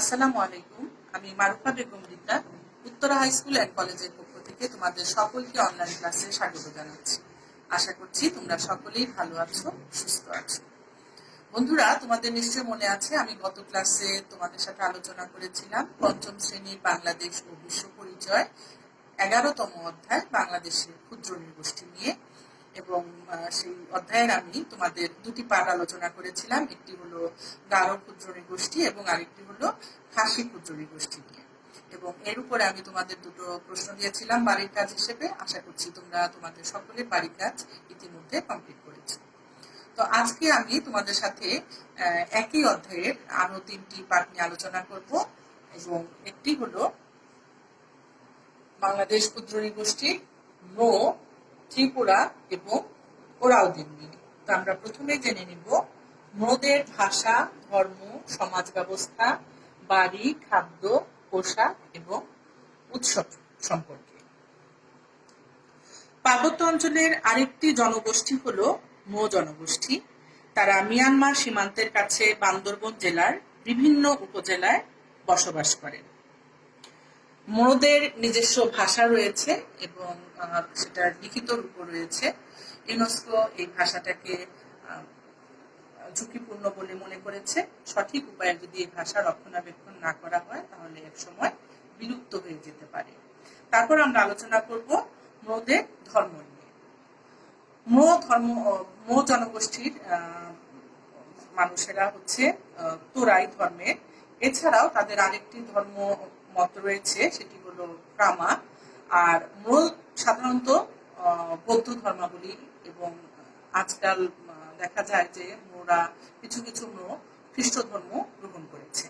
আসসালামু আলাইকুম। আমি Marufa Begum Rita Uttara high school and কলেজের পক্ষ থেকে তোমাদের সকলকে অনলাইন ক্লাসে স্বাগত জানাচ্ছি। আশা করছি তোমরা সকলেই ভালো আছো, সুস্থ আছো। বন্ধুরা, তোমাদের নিশ্চয় মনে আছে, আমি গত ক্লাসে তোমাদের সাথে আলোচনা করেছিলাম পঞ্চম শ্রেণির বাংলাদেশ ও বিশ্ব পরিচয়, এগারোতম অধ্যায় বাংলাদেশের ক্ষুদ্র নৃগোষ্ঠী নিয়ে। এবং সেই অধ্যায়ের আমি তোমাদের দুটি পাঠ আলোচনা করেছিলাম। একটি হলো গারো ক্ষুদ্র নৃগোষ্ঠী এবং আরেকটি হলো খাসি ক্ষুদ্র নৃগোষ্ঠী নিয়ে। এবং এর উপরে আমি তোমাদের দুটো প্রশ্ন দিয়েছিলাম বাড়ির কাজ হিসেবে। আশা করছি তোমরা তোমাদের সকলের বাড়ির কাজ ইতিমধ্যে কমপ্লিট করেছ। তো আজকে আমি তোমাদের সাথে একই অধ্যায়ের আরও তিনটি পাঠ নিয়ে আলোচনা করব। এবং একটি হলো বাংলাদেশ ক্ষুদ্র নৃগোষ্ঠী নো ত্রিপুরা এবং ওরাওদিন নিয়ে তো আমরা প্রথমে জেনে নিব নোদের ভাষা, ধর্ম, সমাজ ব্যবস্থা, বাড়ি, খাদ্য, পোশাক এবং উৎসব সম্পর্কে। পার্বত্য অঞ্চলের আরেকটি জনগোষ্ঠী হল মো জনগোষ্ঠী। তারা মিয়ানমার সীমান্তের কাছে বান্দরবন জেলার বিভিন্ন উপজেলায় বসবাস করেন। মোরদের নিজস্ব ভাষা রয়েছে এবং সেটার লিখিত রূপ রয়েছে। ইউনেস্কো এই ভাষাটাকে ঝুঁকিপূর্ণ বলে মনে করেছে। সঠিক উপায়ে যদি এই ভাষা রক্ষণাবেক্ষণ না করা হয়, তাহলে এক সময় বিলুপ্ত হয়ে যেতে পারে। তারপর আমরা আলোচনা করব মোদের ধর্ম নিয়ে। মো ধর্ম মো জনগোষ্ঠীর মানুষেরা হচ্ছে তোরাই ধর্মের। এছাড়াও তাদের আরেকটি ধর্ম মত রয়েছে, সেটি হলো কামা আর মূল সাধারণত বৌদ্ধ ধর্মাবলী এবং আজকাল দেখা যায় যে মোরা কিছু কিছু মো খ্রিস্ট ধর্ম গ্রহণ করেছে।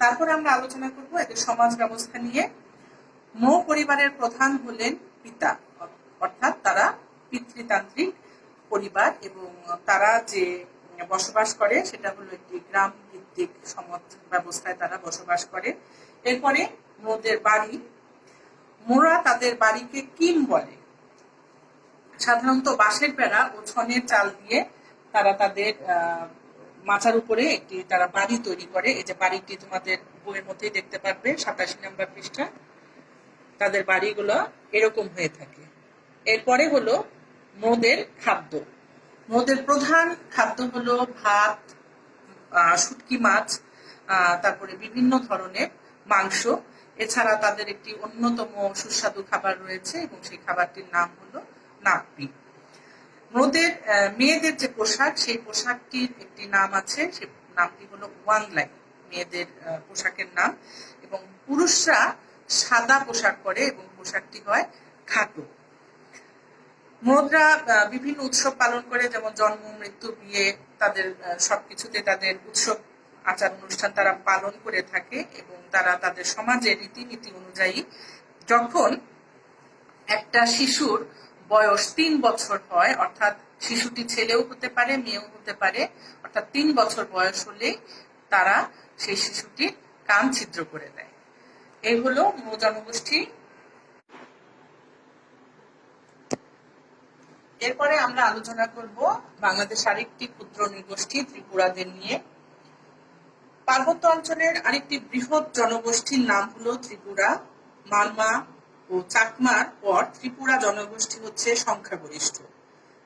তারপরে আমরা আলোচনা করব এদের সমাজ ব্যবস্থা নিয়ে। মো পরিবারের প্রধান হলেন পিতা, অর্থাৎ তারা পিতৃতান্ত্রিক পরিবার এবং তারা যে বসবাস করে সেটা হলো একটি গ্রাম ভিত্তিক সমাজ ব্যবস্থায় তারা বসবাস করে। এরপরে মোদের বাড়ি। মোরা তাদের বাড়িকে কিম বলে। সাধারণত বাঁশের বেড়া ও ছনের চাল দিয়ে তারা তাদের মাচার উপরে একটি তারা বাড়ি তৈরি করে। এই যে বাড়িটি তোমাদের বইয়ের মধ্যেই দেখতে পারবে, সাতাশি নম্বর পৃষ্ঠা। তাদের বাড়িগুলো এরকম হয়ে থাকে। এরপরে হলো মোদের খাদ্য। মোদের প্রধান খাদ্য হলো ভাত শুটকি মাছ তারপরে বিভিন্ন ধরনের মাংস। এছাড়া তাদের একটি অন্যতম সুস্বাদু খাবার রয়েছে এবং সেই খাবারটির নাম হলো নাপি মোদের মেয়েদের যে পোশাক, সেই পোশাকটির একটি নাম আছে, সে নামটি হলো ওয়াংলাই, মেয়েদের পোশাকের নাম। এবং পুরুষরা সাদা পোশাক পরে এবং পোশাকটি হয় খাটো। মোদরা বিভিন্ন উৎসব পালন করে, যেমন জন্ম, মৃত্যু, বিয়ে, তাদের সবকিছুতে তাদের উৎসব আচার অনুষ্ঠান তারা পালন করে থাকে এবং তারা তাদের সমাজের রীতিনীতি অনুযায়ী যখন একটা শিশুর বয়স তিন বছর হয়, অর্থাৎ শিশুটি ছেলেও হতে পারে, মেয়েও হতে পারে, অর্থাৎ তিন বছর বয়স হলেই তারা সেই শিশুটির কান ছিদ্র করে দেয়। এই হলো মো জনগোষ্ঠী। এরপরে আমরা আলোচনা করব বাংলাদেশ আরেকটি ক্ষুদ্র নৃগোষ্ঠী, ত্রিপুরাদের নিয়ে। পার্বত্য অঞ্চলের আরেকটি বৃহৎ জনগোষ্ঠীর নাম হলো ত্রিপুরা। মালমা ও চাকমার পর ত্রিপুরা জনগোষ্ঠী হচ্ছে সংখ্যাগরিষ্ঠ।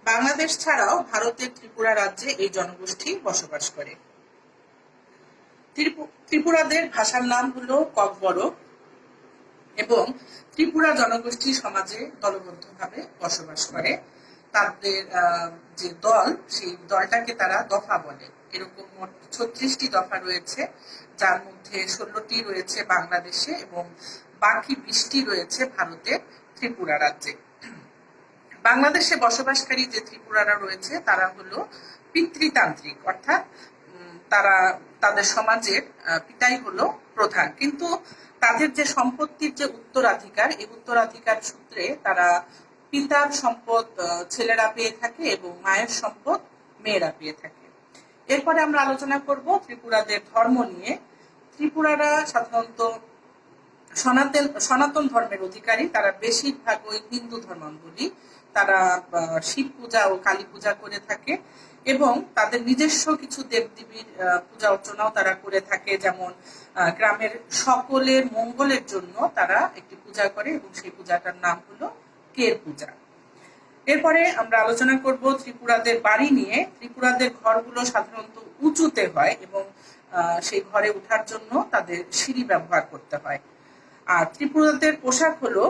বাংলাদেশ ছাড়াও ভারতের ত্রিপুরা রাজ্যে এই জনগোষ্ঠী বসবাস করে। ত্রিপুরাদের ভাষার নাম হলো ককবরক এবং ত্রিপুরা জনগোষ্ঠী সমাজে দলবদ্ধভাবে বসবাস করে। তাদের যে দল, সেই দলটাকে তারা দফা বলে। এরকম মোট ছত্রিশটি দফা রয়েছে, যার মধ্যে ষোলোটি রয়েছে বাংলাদেশে এবং বাকি বিশটি রয়েছে ভারতের ত্রিপুরা রাজ্যে। বাংলাদেশে বসবাসকারী যে ত্রিপুরারা রয়েছে, তারা হলো পিতৃতান্ত্রিক, অর্থাৎ তারা, তাদের সমাজের পিতাই হলো প্রধান। কিন্তু তাদের যে সম্পত্তির যে উত্তরাধিকার, এই উত্তরাধিকার সূত্রে তারা পিতার সম্পদ ছেলেরা পেয়ে থাকে এবং মায়ের সম্পদ মেয়েরা পেয়ে থাকে। এরপরে আমরা আলোচনা করব ত্রিপুরাদের ধর্ম নিয়ে। ত্রিপুরারা সাধারণত সনাতন সনাতন ধর্মের অধিকারী। তারা বেশিরভাগ ওই হিন্দু ধর্মাবলম্বী। তারা শিব পূজা ও কালী পূজা করে থাকে এবং তাদের নিজস্ব কিছু দেবদেবীর পূজা অর্চনাও তারা করে থাকে। যেমন গ্রামের সকলের মঙ্গলের জন্য তারা একটি পূজা করে এবং সেই পূজাটার নাম হলো কের পূজা। এরপরে আমরা আলোচনা করব ত্রিপুরাদের বাড়ি নিয়ে। ত্রিপুরাদের ঘরগুলো সাধারণত উঁচুতে হয় এবং সেই ঘরে ওঠার জন্য তাদের সিঁড়ি ব্যবহার করতে হয়। আর ত্রিপুরাদের পোশাক হলো,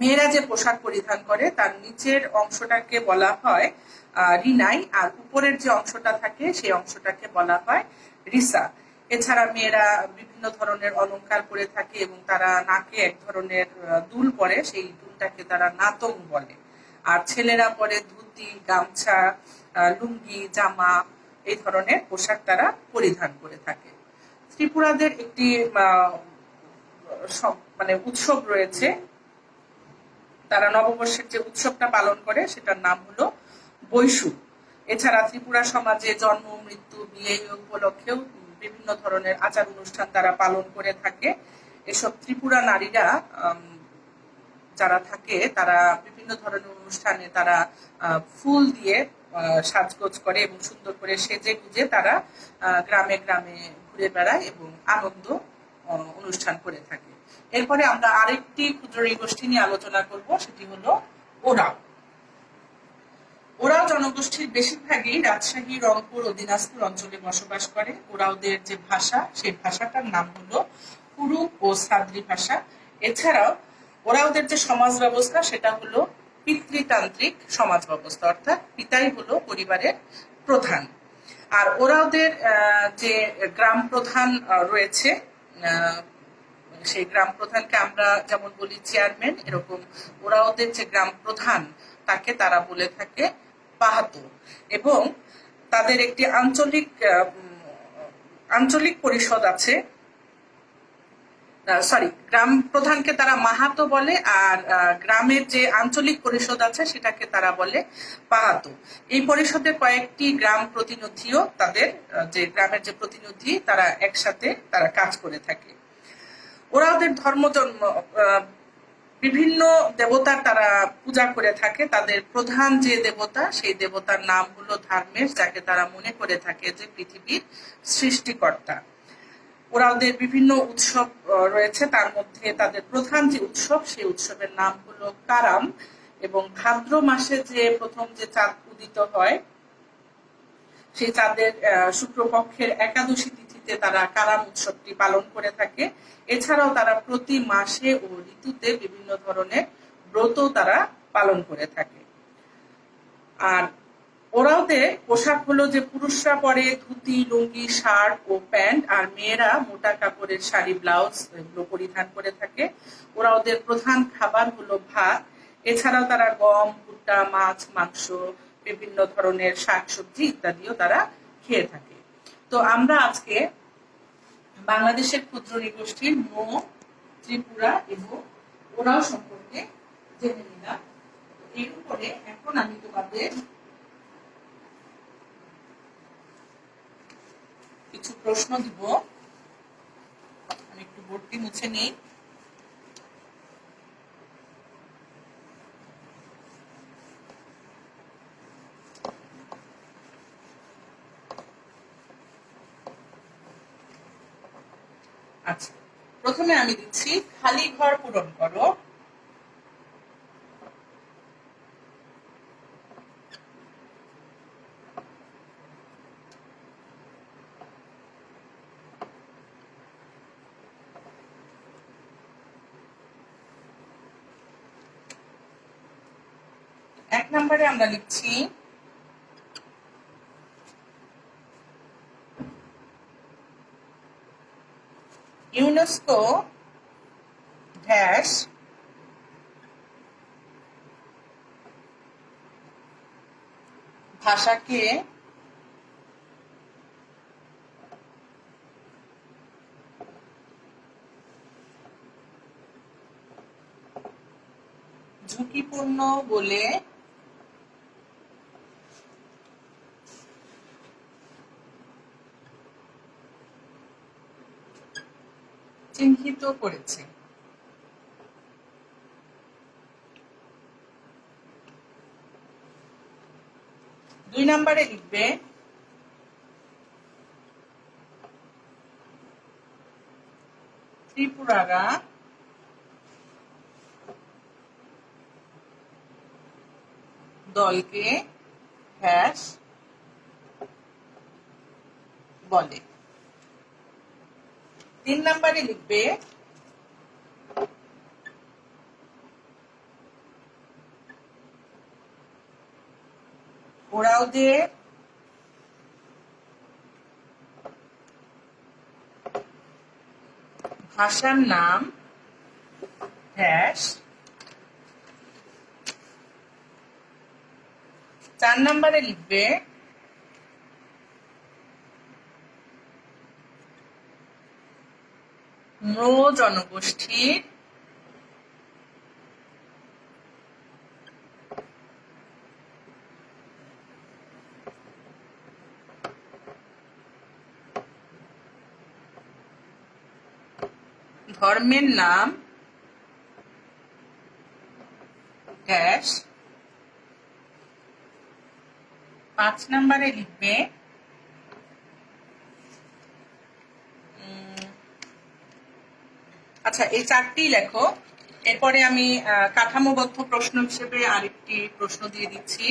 মেয়েরা যে পোশাক পরিধান করে তার নিচের অংশটাকে বলা হয় রিনাই, আর উপরের যে অংশটা থাকে সেই অংশটাকে বলা হয় রিসা। এছাড়া মেয়েরা বিভিন্ন ধরনের অলংকার পরে থাকে এবং তারা নাকে এক ধরনের দুল পরে সেই দুলটাকে তারা নাতং বলে। আর ছেলেরা পরে ধুতি, গামছা লুঙ্গি, জামা, এই ধরনের পোশাক তারা পরিধান করে থাকে। ত্রিপুরাদের একটি মানে উৎসব রয়েছে। তারা নববর্ষের যে উৎসবটা পালন করে, সেটার নাম হলো বৈশু। এছাড়া ত্রিপুরা সমাজে জন্ম, মৃত্যু, বিয়ে উপলক্ষেও বিভিন্ন ধরনের আচার অনুষ্ঠান তারা পালন করে থাকে। এসব ত্রিপুরা নারীরা যারা থাকে, তারা বিভিন্ন ধরনের অনুষ্ঠানে তারা ফুল দিয়ে সাজগোজ করে এবং সুন্দর করে সেজে গুজে তারা গ্রামে গ্রামে ঘুরে বেড়ায় এবং আনন্দ অনুষ্ঠান করে থাকে। এরপরে আমরা আরেকটি ক্ষুদ্র নৃগোষ্ঠী নিয়ে আলোচনা করব, সেটি হলো ওরাও। ওরাও জনগোষ্ঠীর বেশিরভাগই রাজশাহী, রংপুর ও দিনাজপুর অঞ্চলে বসবাস করে। ওরাওদের যে ভাষা, সেই ভাষাটার নাম হলো কুরুক ও সাদ্রি ভাষা। এছাড়াও ওরাওদের যে সমাজ ব্যবস্থা, সেটা হলো পিতৃতান্ত্রিক সমাজ ব্যবস্থা, অর্থাৎ পিতাই হলো পরিবারের প্রধান। আর ওরা ওদের যে গ্রাম প্রধান রয়েছে সেই গ্রাম প্রধানকে আমরা যেমন বলি চেয়ারম্যান, এরকম ওরা ওদের যে গ্রাম প্রধান, তাকে তারা বলে থাকে পাহাতো এবং তাদের একটি আঞ্চলিক আঞ্চলিক পরিষদ আছে সরি গ্রাম প্রধানকে তারা মাহাতো বলে আর গ্রামের যে আঞ্চলিক পরিষদ আছে সেটাকে তারা বলে পাহাতো। এই পরিষদে কয়েকটি গ্রাম প্রতিনিধিও তাদের যে গ্রামের যে প্রতিনিধি তারা একসাথে তারা কাজ করে থাকে। ওরা ওদের ধর্ম জন্ম আহ, বিভিন্ন দেবতার তারা পূজা করে থাকে। তাদের প্রধান যে দেবতা সেই দেবতার নাম হলো ধর্মেশ যাকে তারা মনে করে থাকে যে পৃথিবীর সৃষ্টিকর্তা। ওরা ওদের বিভিন্ন উৎসব রয়েছে। তার মধ্যে তাদের প্রধান যে উৎসব, সেই উৎসবের নাম হলো কারাম। এবং ভাদ্র মাসে যে প্রথম যে চাঁদ উদিত হয়, সেই চাঁদের শুক্রপক্ষের একাদশী তিথিতে তারা কারাম উৎসবটি পালন করে থাকে। এছাড়াও তারা প্রতি মাসে ও ঋতুতে বিভিন্ন ধরনের ব্রত তারা পালন করে থাকে। আর ওরাওতে পোশাক হলো যে পুরুষরা পরে ধুতি, লুঙ্গি, শার্ট ও প্যান্ট, আর মেয়েরা মোটা কাপড়ের শাড়ি, ব্লাউজ এগুলো পরিধান করে থাকে। ওরা ওদের প্রধান খাবার হলো ভাত। এছাড়াও তারা গম, ভুট্টা, মাছ, মাংস, বিভিন্ন ধরনের শাকসবজি ইত্যাদিও তারা খেয়ে থাকে। তো আমরা আজকে বাংলাদেশের ক্ষুদ্র নৃগোষ্ঠীর মো, ত্রিপুরা এবং ওরাও সম্পর্কে জেনে নিলাম। এর উপরে এখন আমি তোমাদের কিছু প্রশ্ন দিব। আমি একটু বোর্ডটি মুছে নিই। আচ্ছা প্রথমে আমি দিচ্ছি, খালি ঘর পূরণ করো। এক নম্বরে আমরা লিখছি ইউনেস্কো ড্যাশ ভাষাকে ঝুঁকিপূর্ণ বলে চিহ্নিত করেছে। দুই নম্বরে লিখবে ত্রিপুরারা দলকে হ্যাশ বলে তিন নম্বরে লিখবে ওরা ওদের ভাষার নাম হ্যাশ চার নম্বরে লিখবে ম্রো জনগোষ্ঠীর ধর্মের নাম ড্যাশ। পাঁচ নম্বরে লিখবে আচ্ছা এই চারটি লেখো। এরপরে আমি কাঠামোবদ্ধ প্রশ্ন হিসেবে আরেকটি প্রশ্ন দিয়ে দিচ্ছি।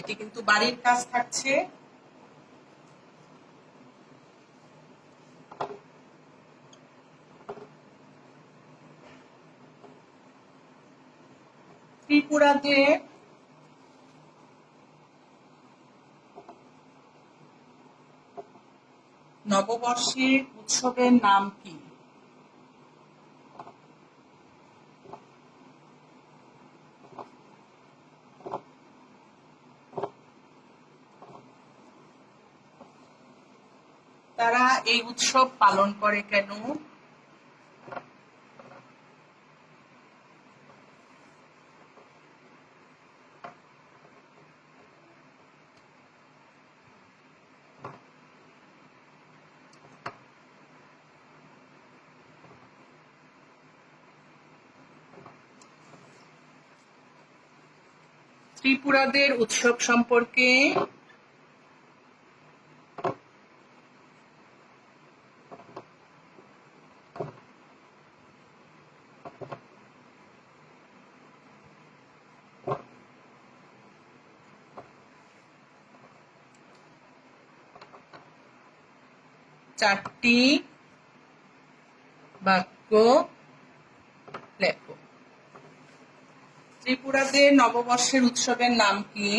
এটি কিন্তু বাড়ির কাজ থাকছে। ত্রিপুরাতে নববর্ষের উৎসবের নাম কি? তারা এই উৎসব পালন করে কেন? ত্রিপুরাদের উৎসব সম্পর্কে চারটি বাক্য লেখো। ত্রিপুরাদের নববর্ষের উৎসবের নাম কি?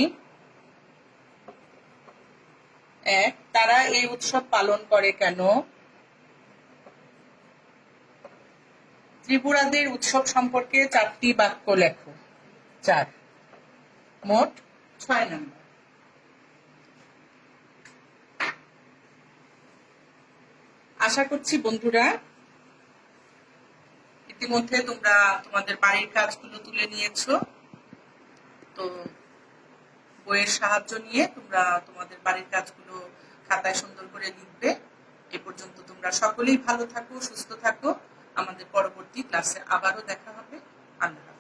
এক, তারা এই উৎসব পালন করে কেন? ত্রিপুরাদের উৎসব সম্পর্কে চারটি বাক্য লেখো। চার, মোট ছয় নম্বর। আশা করছি বন্ধুরা ইতিমধ্যে তোমরা তোমাদের বাড়ির কাজগুলো তুলে নিয়েছো। তো বইয়ের সাহায্য নিয়ে তোমরা তোমাদের বাড়ির কাজগুলো খাতায় সুন্দর করে লিখবে। এ পর্যন্ত তোমরা সকলেই ভালো থাকো, সুস্থ থাকো। আমাদের পরবর্তী ক্লাসে আবারও দেখা হবে। আল্লাহ।